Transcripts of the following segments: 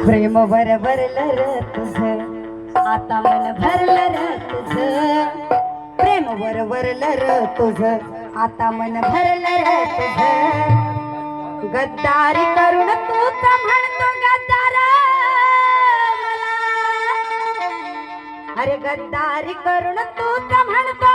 प्रेम भर भरलं र तुझ आता मन भरलं र तुझ प्रेम भर भरलं र तुझ आता मन भरलं र तुझ गद्दारी करून तू म्हणतो गद्दार अरे गद्दारी करून तू म्हणतो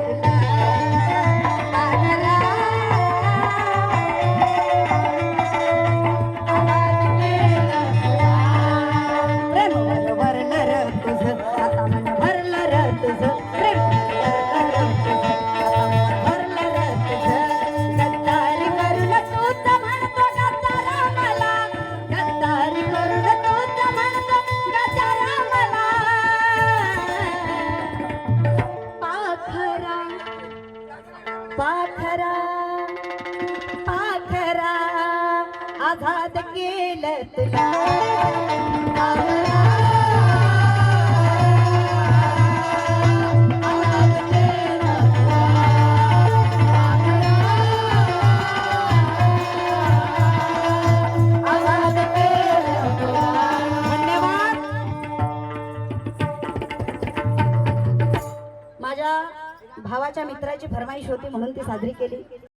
पाखरा पाखरा आझाद केलं तुला. भावाच्या मित्राची फरमाईश होती म्हणून ती साजरी केली.